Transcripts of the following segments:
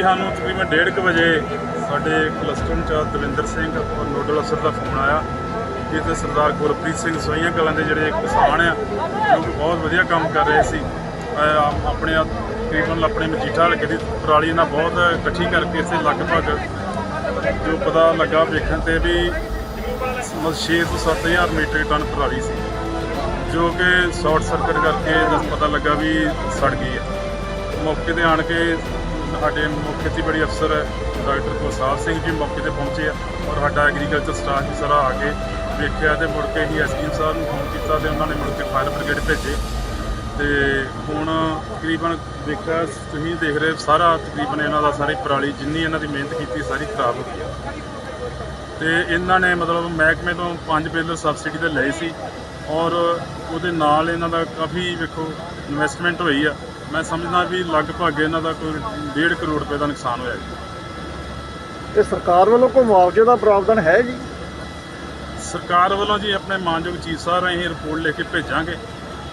ਜੀ, ਸਾਨੂੰ ਤਕਰੀਬਨ 1:30 ਵਜੇ ਸਾਡੇ ਕਲਸਟਰ 'ਚ ਦਵਿੰਦਰ ਸਿੰਘ ਔਰ ਨੋਡਲ ਅਫਸਰ ਦਾ ਫੋਨ ਆਇਆ ਕਿ ਇੱਥੇ ਸਰਦਾਰ ਗੁਰਪ੍ਰੀਤ ਸਿੰਘ ਸੋਈਆਂ ਕਲਾਂ ਦੇ ਜਿਹੜੇ ਕਿਸਾਨ ਆ ਜੋ ਬਹੁਤ ਵਧੀਆ ਕੰਮ ਕਰ ਰਹੇ ਸੀ। ਆਪਣੇ ਤਕਰੀਬਨ ਆਪਣੇ ਮਜੀਠਾ ਹਲਕੇ ਦੀ ਪਰਾਲੀ ਨਾਲ ਬਹੁਤ ਇਕੱਠੀ ਕਰਕੇ ਇੱਥੇ ਲਗਭਗ ਜੋ ਪਤਾ ਲੱਗਾ ਵੇਖਣ ਤੇ ਵੀ 6 ਤੋਂ 7000 ਮੀਟਰ ਟਨ ਪਰਾਲੀ ਸੀ, ਜੋ ਕਿ ਸ਼ਾਰਟ ਸਰਕਟ ਕਰਕੇ ਜਦ ਪਤਾ ਲੱਗਾ ਵੀ ਸੜ ਗਈ ਹੈ ਮੌਕੇ ਤੇ ਆਣ ਕੇ ਸਾਡੇ ਮੁੱਖ ਖੇਤੀਬਾੜੀ ਅਫਸਰ ਡਾਕਟਰ ਗੁਰਸਾਹਿਬ ਸਿੰਘ ਜੀ ਮੌਕੇ ਤੇ ਪਹੁੰਚੇ ਆ ਔਰ ਸਾਡਾ ਐਗਰੀਕਲਚਰ ਸਟਾਫ ਵੀ ਸਾਰਾ ਆ ਕੇ ਵੇਖਿਆ ਤੇ ਮੁੜ ਕੇ ਹੀ ਐਸਡੀਐਮ ਸਾਹਿਬ ਨੂੰ ਫੋਨ ਕੀਤਾ ਤੇ ਉਹਨਾਂ ਨੇ ਮੁੜ ਕੇ ਫਾਇਰ ਬ੍ਰਿਗੇਡ ਭੇਜੇ। ਤੇ ਹੁਣ ਤਕਰੀਬਨ ਦੇਖਿਆ, ਤੁਸੀਂ ਦੇਖ ਰਹੇ ਸਾਰਾ ਤਕਰੀਬਨ ਇਹਨਾਂ ਦਾ ਸਾਰੀ ਪਰਾਲੀ ਜਿੰਨੀ ਇਹਨਾਂ ਦੀ ਮਿਹਨਤ ਕੀਤੀ ਸਾਰੀ ਖਰਾਬ ਹੋ ਗਈ ਤੇ ਇਹਨਾਂ ਨੇ ਮਤਲਬ ਮਹਿਕਮੇ ਤੋਂ 5 ਬਿੱਲ ਸਬਸਿਡੀ ਤੇ ਲਏ ਸੀ ਔਰ ਉਹਦੇ ਨਾਲ ਇਹਨਾਂ ਦਾ ਕਾਫੀ ਵੇਖੋ ਇਨਵੈਸਟਮੈਂਟ ਹੋਈ ਆ। ਮੈਂ ਸਮਝਦਾ ਵੀ ਲਗਭਗ ਇਹਨਾਂ ਦਾ ਕੋਈ 1.5 ਕਰੋੜ ਰੁਪਏ ਦਾ ਨੁਕਸਾਨ ਹੋਇਆ ਜੀ। ਤੇ ਸਰਕਾਰ ਵੱਲੋਂ ਕੋਈ ਮੁਆਵਜ਼ੇ ਦਾ ਪ੍ਰਾਵਧਾਨ ਹੈ ਜੀ? ਸਰਕਾਰ ਵੱਲੋਂ ਜੀ ਆਪਣੇ ਮਾਨਯੋਗ ਚੀਫ ਸਾਹਿਬ ਰਾਹੀਂ ਰਿਪੋਰਟ ਲੈ ਕੇ ਭੇਜਾਂਗੇ।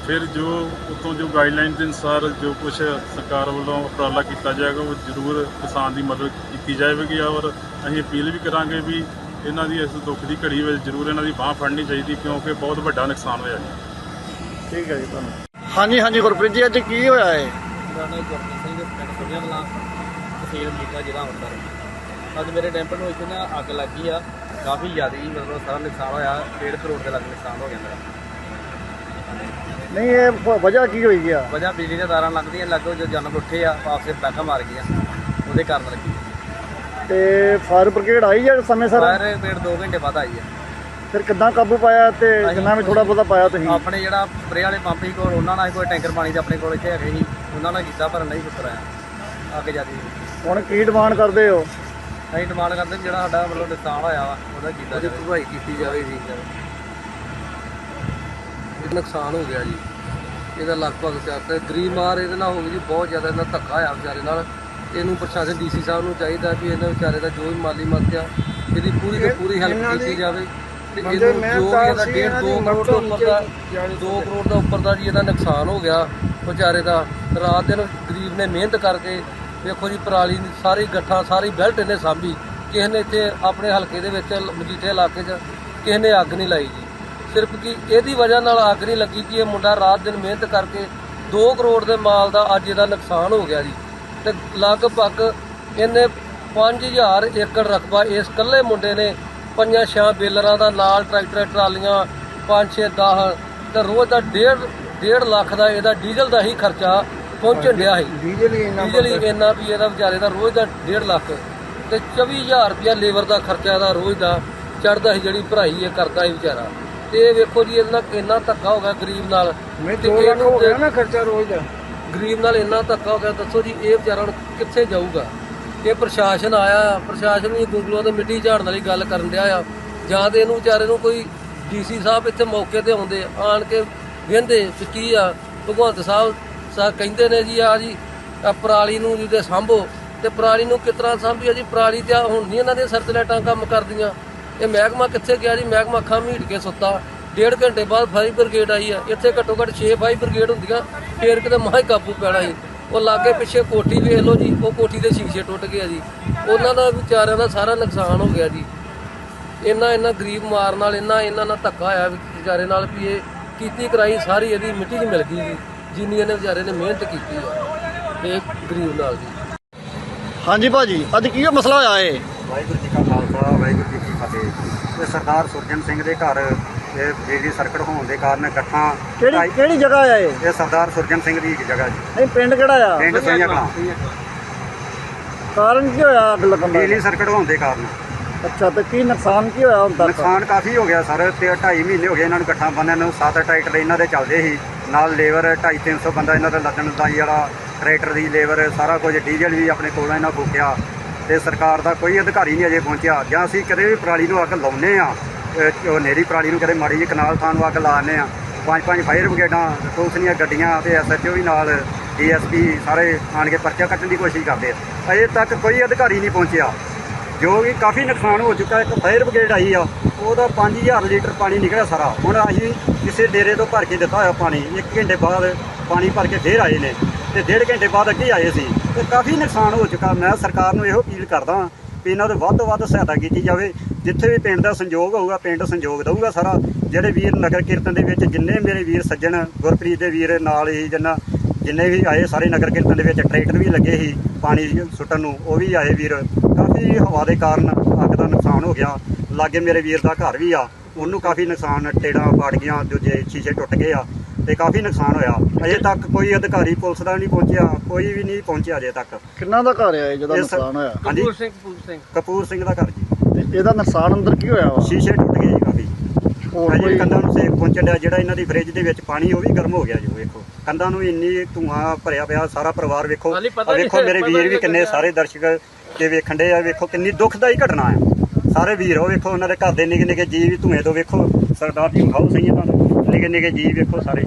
ਫਿਰ ਜੋ ਉਤੋਂ ਜੋ ਗਾਈਡਲਾਈਨ ਦੇ ਅਨੁਸਾਰ ਜੋ ਕੁਝ ਸਰਕਾਰ ਵੱਲੋਂ ਉਪਰਾਲਾ ਕੀਤਾ ਜਾਏਗਾ ਉਹ ਜ਼ਰੂਰ ਕਿਸਾਨ ਦੀ ਮਦਦ ਕੀਤੀ ਜਾਵੇਗੀ ਔਰ ਅਸੀਂ ਅਪੀਲ ਵੀ ਕਰਾਂਗੇ ਵੀ ਇਹਨਾਂ ਦੀ ਇਸ ਦੁੱਖ ਦੀ ਘੜੀ ਵਿੱਚ ਜ਼ਰੂਰ ਇਹਨਾਂ ਦੀ ਬਾਹ ਫੜਨੀ ਚਾਹੀਦੀ ਕਿਉਂਕਿ ਬਹੁਤ ਵੱਡਾ ਨੁਕਸਾਨ ਹੋਇਆ ਜੀ। ਠੀਕ ਹੈ ਜੀ ਤੁਹਾਨੂੰ ਹਾਂਜੀ ਹਾਂਜੀ ਗੁਰਪ੍ਰੀਤ ਜੀ ਅੱਜ ਕੀ ਹੋਇਆ ਹੈ ਮੇਰਾ ਨਾਮ ਗੁਰਪ੍ਰੀਤ ਸਿੰਘ ਪਿੰਡ ਸੁਣਿਆ ਕਲਾਂ ਤਹਿਸੀਲ ਮੀਟਾ ਜ਼ਿਲ੍ਹਾ ਅੰਮ੍ਰਿਤਸਰ। ਅੱਜ ਮੇਰੇ ਟੈਂਪਰ ਨੂੰ ਇੱਥੇ ਨਾ ਅੱਗ ਲੱਗੀ ਆ ਕਾਫੀ ਜ਼ਿਆਦਾ ਮਤਲਬ ਸਾਰਾ ਨੁਕਸਾਨ ਹੋਇਆ 1.5 ਕਰੋੜ ਦੇ ਲੱਗ ਨੁਕਸਾਨ ਹੋ ਗਿਆ ਮੇਰਾ। ਨਹੀਂ ਇਹ ਵਜ੍ਹਾ ਕੀ ਹੋਈ ਆ? ਵਜ੍ਹਾ ਬਿਜਲੀ ਦੀਆਂ ਤਾਰਾਂ ਲੱਗਦੀਆਂ ਲੱਗੋ ਜੋ ਜਾਨਵਰ ਉੱਠੇ ਆ ਆਪਸੇ ਪੈਕਾ ਮਾਰ ਗਈਆਂ ਉਹਦੇ ਕਾਰਨ ਲੱਗੀ। ਤੇ ਫਾਇਰ ਬ੍ਰਿਗੇਡ ਆਈ ਜਾਂ ਸਮੇਂ ਸਿਰ? ਫਾਇਰ ਬ੍ਰਿਗੇਡ 2 ਘੰਟੇ ਬਾਅਦ ਆਈ ਆ। ਫਿਰ ਕਿੱਦਾਂ ਕਾਬੂ ਪਾਇਆ ਤੇ ਜਿੰਨਾ ਵੀ ਥੋੜਾ ਬਹੁਤਾ ਪਾਇਆ ਤੁਸੀਂ? ਆਪਣੇ ਜਿਹੜਾ ਸਪਰੇ ਵਾਲੇ ਪੰਪ ਕੋਲ ਉਹਨਾਂ ਨਾਲ ਕੋਈ ਟੈਂਕਰ ਪਾਣੀ ਦੇ ਆਪਣੇ ਕੋਲ ਇੱਥੇ ਹੈਗੇ ਸੀ। ਉਹਨਾਂ ਨਾਲ ਕੀਤਾ ਪਰ ਨਹੀਂ ਸੁਤਰ ਆਇਆ। ਅੱਗ ਜਿਆਦੀ ਹੁਣ ਕੀ ਡਿਮਾਂਡ ਕਰਦੇ ਹੋ? ਅਸੀਂ ਡਿਮਾਂਡ ਕਰਦੇ ਜਿਹੜਾ ਸਾਡਾ ਮਤਲਬ ਨੁਕਸਾਨ ਹੋਇਆ ਵਾ ਉਹਦਾ ਕੀਤਾ ਜਾਵੇ। ਭਰਪਾਈ ਕੀਤੀ ਜਾਵੇ ਜੀ। ਇਹ ਨੁਕਸਾਨ ਹੋ ਗਿਆ ਜੀ। ਇਹਦਾ ਲਗਭਗ ਸਿਆਸਤ ਗਰੀਬ ਮਾਰ ਇਹਦੇ ਨਾਲ ਹੋ ਗਈ ਜੀ ਬਹੁਤ ਜ਼ਿਆਦਾ ਇਹਨਾਂ ਧੱਕਾ ਹੋਇਆ ਵਿਚਾਰੇ ਨਾਲ। ਇਹਨੂੰ ਪ੍ਰਸ਼ਾਸਨ ਡੀਸੀ ਸਾਹਿਬ ਨੂੰ ਚਾਹੀਦਾ ਵੀ ਇਹਨਾਂ ਵਿਚਾਰੇ ਦਾ ਜੋ ਵੀ ਮਾਲੀ ਮਦਦ ਆ ਇਹਦੀ ਪੂਰੀ ਤੋਂ ਪੂਰੀ ਹੈਲਪ ਕੀਤੀ ਜਾਵੇ। ਤੇ ਇਹਨੂੰ ਜੋ ਵੀ ਇਹਦਾ ਡੇਢ 2 ਕਰੋੜ ਤੋਂ ਉੱਪਰ ਦਾ 2 ਕਰੋੜ ਦਾ ਉੱਪਰ ਦਾ ਜੀ ਇਹਦਾ ਨੁਕਸਾਨ ਹੋ ਗਿਆ ਵਿਚਾਰੇ ਦਾ। ਰਾਤ ਦਿਨ ਗਰੀਬ ਨੇ ਮਿਹਨਤ ਕਰਕੇ ਵੇਖੋ ਜੀ ਪਰਾਲੀ ਸਾਰੀ ਗੱਠਾਂ ਸਾਰੀ ਬੈਲਟ ਇਹਨੇ ਸਾਂਭੀ। ਕਿਸੇ ਨੇ ਇੱਥੇ ਆਪਣੇ ਹਲਕੇ ਦੇ ਵਿੱਚ ਮਜੀਠੇ ਇਲਾਕੇ 'ਚ ਕਿਸੇ ਨੇ ਅੱਗ ਨਹੀਂ ਲਾਈ ਜੀ। ਸਿਰਫ ਕਿ ਇਹਦੀ ਵਜ੍ਹਾ ਨਾਲ ਅੱਗ ਨਹੀਂ ਲੱਗੀ ਕਿ ਇਹ ਮੁੰਡਾ ਰਾਤ ਦਿਨ ਮਿਹਨਤ ਕਰਕੇ 2 ਕਰੋੜ ਦੇ ਮਾਲ ਦਾ ਅੱਜ ਇਹਦਾ ਨੁਕਸਾਨ ਹੋ ਗਿਆ ਜੀ। ਤੇ ਲਗਭਗ ਇਹਨੇ 5000 ਏਕੜ ਰਕਬਾ ਇਸ ਇਕੱਲੇ ਮੁੰਡੇ ਨੇ ਪੰਜਾਂ ਛਾਂ ਬੇਲਰਾਂ ਦਾ ਨਾਲ ਟਰੈਕਟਰ ਟਰਾਲੀਆਂ 5 6 10 ਤੇ ਰੋਜ਼ ਦਾ 1.5 1.5 ਲੱਖ ਦਾ ਇਹਦਾ ਡੀਜ਼ਲ ਦਾ ਹੀ ਖਰਚਾ ਪਹੁੰਚਣ ਡਿਆ ਸੀ। ਡੀਜ਼ਲ ਹੀ ਡੀਜ਼ਲ ਹੀ ਇੰਨਾ ਵੀ ਇਹਦਾ ਵਿਚਾਰੇ ਦਾ ਰੋਜ਼ ਦਾ 1.5 ਲੱਖ ਤੇ 24000 ਰੁਪਇਆ ਲੇਬਰ ਦਾ ਖਰਚਾ ਇਹਦਾ ਰੋਜ਼ ਦਾ ਚੜਦਾ ਸੀ ਜਿਹੜੀ ਭਰਾਈ ਇਹ ਕਰਦਾ ਸੀ ਵਿਚਾਰਾ। ਤੇ ਇਹ ਵੇਖੋ ਜੀ ਇਹਨਾਂ ਇੰਨਾ ਧੱਕਾ ਹੋ ਗਿਆ ਗਰੀਬ ਨਾਲ। ਤੇ ਇਹਨੂੰ ਤੇ ਨਾ ਖਰਚਾ ਰੋਜ਼ ਦਾ। ਗਰੀਬ ਨਾਲ ਇੰਨਾ ਧੱਕਾ ਹੋ ਗਿਆ ਦੱਸੋ ਜੀ ਇਹ ਵਿਚਾਰਾ ਕਿੱਥੇ ਜਾਊਗਾ? ਇਹ ਪ੍ਰਸ਼ਾਸਨ ਆਇਆ, ਪ੍ਰਸ਼ਾਸਨ ਵੀ ਗੁੰਗਲੋਂ ਤੇ ਮਿੱਟੀ ਝਾੜਨ ਵਾਲੀ ਗੱਲ ਕਰਨ ਦਿਆ ਆ। ਜਾਂ ਤੇ ਇਹਨੂੰ ਵਿਚਾਰੇ ਨੂੰ ਕੋਈ ਡੀਸੀ ਸਾਹਿਬ ਇੱਥੇ ਮੌਕੇ ਤੇ ਆਉਂਦੇ, ਆਣ ਕੇ ਵੇਂਦੇ ਵੀ ਕੀ ਆ। ਭਗਵੰਤ ਸਾਹਿਬ ਸਾ ਕਹਿੰਦੇ ਨੇ ਜੀ, ਆ ਜੀ ਪਰਾਲੀ ਨੂੰ ਜਿਹਦੇ ਸਾਂਭੋ, ਤੇ ਪਰਾਲੀ ਨੂੰ ਕਿਸ ਤਰ੍ਹਾਂ ਸਾਂਭੀ? ਆ ਜੀ ਪਰਾਲੀ ਤੇ ਹੁਣ ਨਹੀਂ ਇਹਨਾਂ ਦੇ ਸਰਚ ਲਾਈਟਾਂ ਕੰਮ ਕਰਦੀਆਂ। ਇਹ ਮਹਿਕਮਾ ਕਿੱਥੇ ਗਿਆ ਜੀ? ਮਹਿਕਮਾ ਅੱਖਾਂ ਮੀਟ ਕੇ ਸੁੱਤਾ। ਡੇਢ ਘੰਟੇ ਬਾਅਦ ਫਾਇਰ ਬ੍ਰਿਗੇਡ ਆਈ ਆ। ਇੱਥੇ ਘੱਟੋ ਘੱਟ 6 ਫਾਇਰ ਬ੍ਰਿਗੇਡ ਹੁੰਦੀਆਂ, ਫੇਰ ਕਿਤੇ ਮਾਹ ਕਾਬੂ ਪੈਣਾ ਸੀ ਉਹ ਲਾਗੇ ਪਿੱਛੇ ਕੋਠੀ ਵੇਖ ਲਓ ਜੀ ਉਹ ਕੋਠੀ ਦੇ ਸ਼ੀਸ਼ੇ ਟੁੱਟ ਗਏ ਜੀ। ਉਹਨਾਂ ਦਾ ਵਿਚਾਰਿਆਂ ਦਾ ਸਾਰਾ ਨੁਕਸਾਨ ਹੋ ਗਿਆ ਜੀ। ਇੰਨਾ ਇੰਨਾ ਗਰੀਬ ਮਾਰ ਨਾਲ ਇੰਨਾ ਇਹਨਾਂ ਨਾਲ ਧੱਕਾ ਹੋਇਆ ਵੀ ਵਿਚਾਰੇ ਨਾਲ ਵੀ ਇਹ ਕੀਤੀ ਕਰਾਈ ਸਾਰੀ ਇਹਦੀ ਮਿੱਟੀ 'ਚ ਮਿਲ ਗਈ ਜੀ। ਜਿੰਨੀ ਇਹਨੇ ਵਿਚਾਰੇ ਨੇ ਮਿਹਨਤ ਕੀਤੀ ਆ ਇਹ ਗਰੀਬ ਨਾਲ ਜੀ। ਹਾਂਜੀ ਭਾਜੀ ਅੱਜ ਕੀ ਮਸਲਾ ਹੋਇਆ ਏ ਵਾਹਿਗੁਰੂ ਜੀ ਕਾ ਖਾਲਸਾ ਵਾਹਿਗੁਰੂ ਜੀ ਕੀ ਫਤਿਹ। ਇਹ ਸਰਦਾਰ ਸੁਰਜਨ ਸਿੰਘ ਦੇ ਘਰ ਇਹ ਬਿਜਲੀ ਸਰਕਟ ਹੋਣ ਦੇ ਕਾਰਨ ਇਕੱਠਾਂ ਕਿਹੜੀ ਕਿਹੜੀ ਜਗ੍ਹਾ ਆ ਇਹ? ਇਹ ਸਰਦਾਰ ਸੁਰਜਨ ਸਿੰਘ ਦੀ ਜਗ੍ਹਾ ਜੀ। ਨਹੀਂ ਪਿੰਡ ਕਿਹੜਾ ਆ? ਪਿੰਡ ਸੋਈਆਂ ਕਲਾਂ। ਕਾਰਨ ਕੀ ਹੋਇਆ ਅੱਗ ਲੱਗਣ ਦਾ? ਬਿਜਲੀ ਸਰਕਟ ਹੋਣ ਦੇ ਕਾਰਨ। ਅੱਛਾ ਤੇ ਕੀ ਨੁਕਸਾਨ ਕੀ ਹੋਇਆ ਹੁਣ ਤੱਕ? ਨੁਕਸਾਨ ਕਾਫੀ ਹੋ ਗਿਆ ਸਰ ਤੇ 2.5 ਮਹੀਨੇ ਹੋ ਗਏ ਇਹਨਾਂ ਨੂੰ ਇਕੱਠਾਂ ਬੰਨਿਆਂ ਨੂੰ। ਸੱਤ ਟਰੈਕਟਰ ਇਹਨਾਂ ਦੇ ਚੱਲਦੇ ਸੀ। ਨਾਲ ਲੇਬਰ 2.5 300 ਬੰਦਾ ਇਹਨਾਂ ਦਾ ਲੱਦਣ ਦਾਈ ਵਾਲਾ ਟਰੈਕਟਰ ਦੀ ਲੇਬਰ ਸਾਰਾ ਕੁਝ ਡੀਜ਼ਲ ਵੀ ਆਪਣੇ ਕੋਲੋਂ ਇਹਨਾਂ ਫੂਕਿਆ। ਤੇ ਸਰਕਾਰ ਦਾ ਕੋਈ ਅਧਿਕਾਰੀ ਨਹੀਂ ਅਜੇ ਪਹੁੰਚਿਆ। ਜਾਂ ਅਸੀਂ ਕਦੇ ਵੀ ਪਰਾਲੀ ਨੂੰ ਅੱਗ ਲਾਉਨੇ ਆ ਉਹ ਨੇਰੀ ਪਰਾਲੀ ਨੂੰ ਕਦੇ ਮਾੜੀ ਜਿਹੀ ਕਨਾਲ ਥਾਂ ਨੂੰ ਅੱਗ ਲਾਉਂਦੇ ਆ ਪੰਜ ਪੰਜ ਫਾਇਰ ਬ੍ਰਿਗੇਡਾਂ ਪੁਲਿਸ ਦੀਆਂ ਗੱਡੀਆਂ ਤੇ ਐਸਐਚਓ ਵੀ ਨਾਲ ਡੀਐਸਪੀ ਸਾਰੇ ਆਣ ਕੇ ਪਰਚਾ ਕੱਟਣ ਦੀ ਕੋਸ਼ਿਸ਼ ਕਰਦੇ ਆ। ਅਜੇ ਤੱਕ ਕੋਈ ਅਧਿਕਾਰੀ ਨਹੀਂ ਪਹੁੰਚਿਆ। ਜੋ ਕਿ ਕਾਫੀ ਨੁਕਸਾਨ ਹੋ ਚੁੱਕਾ, ਇੱਕ ਫਾਇਰ ਬ੍ਰਿਗੇਡ ਆਈ ਆ, ਉਹਦਾ 5000 ਲੀਟਰ ਪਾਣੀ ਨਿਕਲਿਆ ਸਾਰਾ। ਹੁਣ ਅਸੀਂ ਕਿਸੇ ਡੇਰੇ ਤੋਂ ਭਰ ਕੇ ਦਿੱਤਾ ਹੋਇਆ ਪਾਣੀ 1 ਘੰਟੇ ਬਾਅਦ ਪਾਣੀ ਭਰ ਕੇ ਫੇਰ ਆਏ ਨੇ। ਤੇ ਡੇਢ ਘੰਟੇ ਬਾਅਦ ਅੱਗੇ ਆਏ ਸੀ। ਤੇ ਕਾਫੀ ਨੁਕਸਾਨ ਹੋ ਚੁੱਕਾ। ਮੈਂ ਸਰਕਾਰ ਨੂੰ ਇਹੋ ਅਪੀਲ ਕਰਦਾ ਵੀ ਇਹਨਾਂ ਦੇ ਵੱਧ ਤੋਂ ਵੱਧ ਸਹਾਇਤਾ ਕੀਤੀ ਜਾਵੇ। ਜਿੱਥੇ ਵੀ ਪਿੰਡ ਦਾ ਸੰਯੋਗ ਹੋਊਗਾ, ਪਿੰਡ ਸੰਯੋਗ ਦਊਗਾ ਸਾਰਾ। ਜਿਹੜੇ ਵੀਰ ਨਗਰ ਕੀਰਤਨ ਦੇ ਵਿੱਚ ਜਿੰਨੇ ਮੇਰੇ ਵੀਰ ਸੱਜਣ, ਗੁਰਪ੍ਰੀਤ ਦੇ ਵੀਰ ਨਾਲ ਹੀ ਜਿੰਨਾ, ਜਿੰਨੇ ਵੀ ਆਏ ਸਾਰੇ ਨਗਰ ਕੀਰਤਨ ਦੇ ਵਿੱਚ ਟਰੈਕਟਰ ਵੀ ਲੱਗੇ ਸੀ ਪਾਣੀ ਸੁੱਟਣ ਨੂੰ, ਉਹ ਵੀ ਆਏ ਵੀਰ। ਕਾਫੀ ਹਵਾ ਦੇ ਕਾਰਨ ਅੱਗ ਦਾ ਨੁਕਸਾਨ ਹੋ ਗਿਆ। ਲਾਗੇ ਮੇਰੇ ਵੀਰ ਦਾ ਘਰ ਵੀ ਆ। ਉਹਨੂੰ ਕਾਫੀ ਨੁਕਸਾਨ, ਟੇੜਾਂ ਪਾੜ ਗਈਆਂ ਦੂਜੇ ਸ਼ੀਸ਼ੇ ਟੁੱਟ ਗਏ ਆ। ਤੇ ਕਾਫੀ ਨੁਕਸਾਨ ਹੋਇਆ। ਅਜੇ ਤੱਕ ਕੋਈ ਅਧਿਕਾਰੀ ਪੁਲਿਸ ਦਾ ਨਹੀਂ ਪਹੁੰਚਿਆ ਕੋਈ ਵੀ ਨਹੀਂ ਪਹੁੰਚਿਆ ਅਜੇ ਤੱਕ। ਕਿੰਨਾ ਦਾ ਘਰ ਹੈ ਇਹ ਜਿਹਦਾ ਇਸ- ਨੁਕਸਾਨ ਹੋਇਆ? ਹਾਂਜੀ। ਕਪੂਰ ਸਿੰਘ ਕਪੂਰ ਸਿੰਘ। ਕਪੂਰ ਸਿੰਘ ਦਾ ਘਰ ਜੀ। ਤੇ ਇਹਦਾ ਨੁਕਸਾਨ ਅੰਦਰ ਕੀ ਹੋਇਆ ਵਾ? ਸ਼ੀਸ਼ੇ ਟੁੱਟ ਗਏ ਜੀ ਕਾਫੀ। ਹੋਰ ਅਜੇ ਕੋਈ ਕੰਧਾਂ ਨੂੰ ਸੇਕ ਪਹੁੰਚਣ ਡਿਆ ਜਿਹੜਾ ਇਹਨਾਂ ਦੀ ਫ੍ਰਿਜ ਦੇ ਵਿੱਚ ਪਾਣੀ ਉਹ ਵੀ ਗਰਮ ਹੋ ਗਿਆ ਜੀ ਵੇਖੋ। ਕੰਧਾਂ ਨੂੰ ਇੰਨੀ ਧੂਆਂ ਭਰਿਆ ਪਿਆ ਸਾਰਾ ਪਰਿਵਾਰ ਵੇਖੋ। ਹਾਲੀ ਪਤਾ ਆਹ ਨਹੀਂ ਵੇਖੋ ਮੇਰੇ ਪਤਾ ਵੀਰ ਵੀ ਨਹੀਂ ਕਿੰਨੇ ਸਾਰੇ ਦਰਸ਼ਕ ਤੇ ਵੇਖਣ ਦੇ ਆ ਵੇਖੋ ਕਿੰਨੀ ਦੁਖਦਾਈ ਘਟਨਾ ਆ। ਸਾਰੇ ਵੀਰ ਉਹ ਵੇਖੋ ਉਹਨਾਂ ਦੇ ਘਰ ਦੇ ਨਿੱਕੇ ਨਿੱਕੇ ਜੀਵ ਧੂਏ ਤੋਂ ਵੇਖੋ। ਸਰਦਾਰ ਜੀ ਵਿਖਾਓ ਸਹੀ ਇਹਨਾਂ ਨੂੰ ਨਿੱਕੇ ਨਿੱਕੇ ਜੀਵ ਵੇਖੋ ਸਾਰੇ।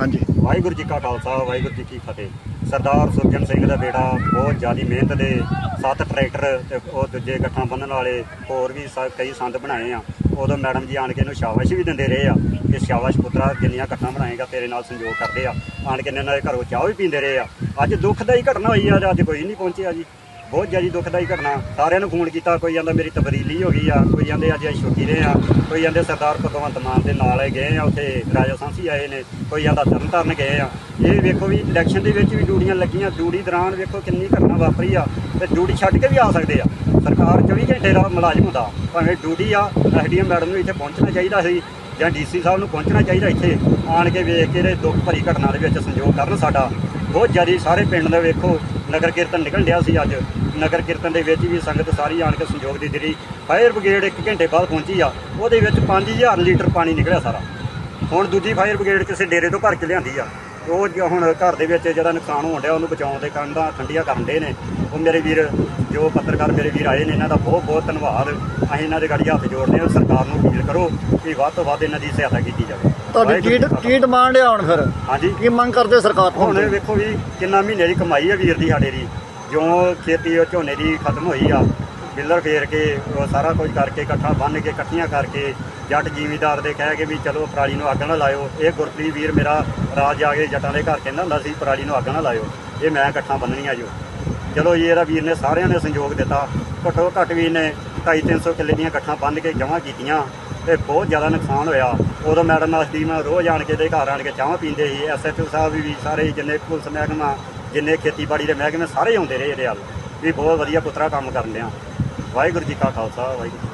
ਹਾਂਜੀ। ਵਾਹਿਗੁਰੂ ਜੀ ਕਾ ਖਾਲਸਾ ਵਾਹਿਗੁਰੂ ਜੀ ਕੀ ਫਤਿਹ। ਸਰਦਾਰ ਸੁਰਜਨ ਸਿੰਘ ਦਾ ਬੇਟਾ ਬਹੁਤ ਜ਼ਿਆਦੀ ਮਿਹਨਤ ਦੇ ਸੱਤ ਟਰੈਕਟਰ ਤੇ ਉਹ ਦੂਜੇ ਗੱਠਾਂ ਬੰਨਣ ਵਾਲੇ ਹੋਰ ਵੀ ਕਈ ਸੰਦ ਬਣਾਏ ਆ। ਉਦੋਂ ਮੈਡਮ ਜੀ ਆਣ ਕੇ ਇਹਨੂੰ ਸ਼ਾਬਾਸ਼ ਵੀ ਦਿੰਦੇ ਰਹੇ ਆ ਕਿ ਸ਼ਾਬਾਸ਼ ਪੁੱਤਰਾ ਜਿੰਨੀਆਂ ਗੱਠਾਂ ਬਣਾਏਗਾ ਤੇਰੇ ਨਾਲ ਸੰਯੋਗ ਕਰਦੇ ਆ। ਆਣ ਕੇ ਇਹਨਾਂ ਦੇ ਘਰੋਂ ਚਾਹ ਵੀ ਪੀਂਦੇ ਰਹੇ ਆ। ਅੱਜ ਦੁੱਖਦਾਈ ਘਟਨਾ ਹੋਈ ਆ ਅੱਜ ਕੋਈ ਨਹੀਂ ਪਹੁੰਚਿਆ ਜੀ। ਬਹੁਤ ਜ਼ਿਆਦਾ ਦੁਖਦਾਈ ਘਟਨਾ। ਸਾਰਿਆਂ ਨੂੰ ਫੋਨ ਕੀਤਾ, ਕੋਈ ਜਾਂਦਾ ਮੇਰੀ ਤਬਦੀਲੀ ਹੋ ਗਈ ਆ, ਕੋਈ ਜਾਂਦੇ ਅੱਜ ਅਸੀਂ ਛੁੱਟੀ ਰਹੇ ਆ, ਕੋਈ ਜਾਂਦੇ ਸਰਦਾਰ ਭਗਵੰਤ ਮਾਨ ਦੇ ਨਾਲ ਗਏ ਆ, ਉੱਥੇ ਰਾਜਾ ਸਾਂਸੀ ਆਏ ਨੇ, ਕੋਈ ਜਾਂਦਾ ਤਰਨ ਤਾਰਨ ਗਏ ਆ। ਇਹ ਵੇਖੋ ਵੀ ਇਲੈਕਸ਼ਨ ਦੇ ਵਿੱਚ ਵੀ ਡਿਊਟੀਆਂ ਲੱਗੀਆਂ, ਡਿਊਟੀ ਦੌਰਾਨ ਵੇਖੋ ਕਿੰਨੀ ਘਟਨਾ ਵਾਪਰੀ ਆ ਤੇ ਡਿਊਟੀ ਛੱਡ ਕੇ ਵੀ ਆ ਸਕਦੇ ਆ। ਸਰਕਾਰ 24 ਘੰਟੇ ਦਾ ਮੁਲਾਜ਼ਮ ਹੁੰਦਾ, ਭਾਵੇਂ ਡਿਊਟੀ ਆ, ਐਸਡੀਐਮ ਮੈਡਮ ਨੂੰ ਇੱਥੇ ਪਹੁੰਚਣਾ ਚਾਹੀਦਾ ਸੀ ਜਾਂ ਡੀਸੀ ਸਾਹਿਬ ਨੂੰ ਪਹੁੰਚਣਾ ਚਾਹੀਦਾ ਇੱਥੇ, ਆਣ ਕੇ ਵੇਖ ਕੇ ਇਹਦੇ ਦੁੱਖ ਭਰੀ ਘਟਨਾ ਦੇ ਵਿੱਚ ਸੰਯੋਗ ਕਰਨ ਸਾਡਾ। ਬਹੁਤ ਜ਼ਿਆਦਾ ਸਾਰੇ ਪਿੰਡ ਦਾ ਵੇਖੋ, ਨਗਰ ਕੀਰਤਨ ਨਿਕਲ ਰਿਹਾ ਸੀ ਅੱਜ। ਨਗਰ ਕੀਰਤਨ ਦੇ ਵਿੱਚ ਵੀ ਸੰਗਤ ਸਾਰੀ ਆਣ ਕੇ ਸੰਯੋਗ ਦੀ ਦਿੱਤੀ ਫਾਇਰ ਬ੍ਰਿਗੇਡ 1 ਘੰਟੇ ਬਾਅਦ ਪਹੁੰਚੀ ਆ, ਉਹਦੇ ਵਿੱਚ 5000 ਲੀਟਰ ਪਾਣੀ ਨਿਕਲਿਆ ਸਾਰਾ। ਹੁਣ ਦੂਜੀ ਫਾਇਰ ਬ੍ਰਿਗੇਡ ਕਿਸੇ ਡੇਰੇ ਤੋਂ ਭਰ ਕੇ ਲਿਆਂਦੀ ਆ। ਉਹ ਜੋ ਹੁਣ ਘਰ ਦੇ ਵਿੱਚ ਜਿਹੜਾ ਨੁਕਸਾਨ ਹੋਣ ਡਿਆ ਉਹਨੂੰ ਬਚਾਉਣ ਦੇ ਦਾ ਠੰਡੀਆਂ ਕਰਨ ਦੇ ਨੇ। ਉਹ ਮੇਰੇ ਵੀਰ ਜੋ ਪੱਤਰਕਾਰ ਮੇਰੇ ਵੀਰ ਆਏ ਨੇ ਇਹਨਾਂ ਦਾ ਬਹੁਤ ਬਹੁਤ ਧੰਨਵਾਦ। ਅਸੀਂ ਇਹਨਾਂ ਦੇ ਗਾੜੀ ਹੱਥ ਜੋੜਦੇ ਹਾਂ ਸਰਕਾਰ ਨੂੰ ਅਪੀਲ ਕਰੋ ਕਿ ਵੱਧ ਤੋਂ ਵੱਧ ਇਹਨਾਂ ਦੀ ਸਹਾਇਤਾ ਕੀਤੀ ਜਾਵੇ। ਤੁਹਾਡੀ ਕੀ ਕੀ ਡਿਮਾਂਡ ਹੈ ਹੁਣ ਫਿਰ? ਹਾਂਜੀ। ਕੀ ਮੰਗ ਕਰਦੇ ਸਰਕਾਰ ਤੋਂ ਹੁਣ ਵੇਖੋ ਵੀ ਕਿੰਨਾ ਮਹੀਨੇ ਦੀ ਕਮਾਈ ਹੈ ਵੀਰ ਦੀ ਸਾਡੇ ਦੀ। ਜੋ ਖੇਤੀ ਉਹ ਝੋਨੇ ਦੀ ਖਤਮ ਹੋਈ ਆ ਬਿੱਲਰ ਫੇਰ ਕੇ ਸਾਰਾ ਕੁਝ ਕਰਕੇ ਇਕੱਠਾ ਬੰਨ ਕੇ ਇਕੱਠੀਆਂ ਕਰਕੇ ਜੱਟ ਜ਼ਿਮੀਂਦਾਰ ਦੇ ਕਹਿ ਕੇ ਵੀ ਚਲੋ ਪਰਾਲੀ ਨੂੰ ਅੱਗ ਨਾ ਲਾਇਓ। ਇਹ ਗੁਰਪ੍ਰੀਤ ਵੀਰ ਮੇਰਾ ਰਾਜ ਜਾ ਕੇ ਜੱਟਾਂ ਦੇ ਘਰ ਕਹਿੰਦਾ ਹੁੰਦਾ ਸੀ, ਪਰਾਲੀ ਨੂੰ ਅੱਗ ਨਾ ਲਾਇਓ। ਇਹ ਮੈਂ ਇਕੱਠਾ ਬੰਨਣੀਆਂ ਜੋ ਚਲੋ ਜੀ, ਇਹਦਾ ਵੀਰ ਨੇ ਸਾਰਿਆਂ ਨੇ ਸੰਯੋਗ ਦਿੱਤਾ। ਘੱਟੋ ਘੱਟ ਵੀ ਨੇ 250 ਕਿੱਲੇ ਦੀਆਂ ਇਕੱਠਾਂ ਬੰਨ ਕੇ ਜਮ੍ਹਾਂ ਕੀਤੀਆਂ ਤੇ ਬਹੁਤ ਜ਼ਿਆਦਾ ਨੁਕਸਾਨ ਹੋਇਆ। ਉਦੋਂ ਮੈਡਮ ਨਾਲ ਮੈਂ ਰੋਜ਼ ਆਣ ਕੇ ਦੇ ਘਰ ਆਣ ਕੇ ਚਾਹ ਪੀਂਦੇ ਸੀ। ਐਸਐਚਓ ਸਾਹਿਬ ਵੀ ਸਾਰੇ ਜਿੰਨੇ ਪੁਲਿਸ ਮਹਿਕਮਾ, ਜਿੰਨੇ ਖੇਤੀਬਾੜੀ ਦੇ ਮਹਿਕਮੇ ਸਾਰੇ ਆਉਂਦੇ ਰਹੇ ਇਹਦੇ ਵੱਲ। ਵੀ ਬਹੁਤ ਵਧੀਆ ਪੁੱਤਰਾ ਕੰਮ ਕਰਨ ਆ ਵਾਹਿਗੁਰੂ ਜੀ ਕਾ ਖਾਲਸਾ, ਵਾਹਿਗੁਰੂ ਜੀ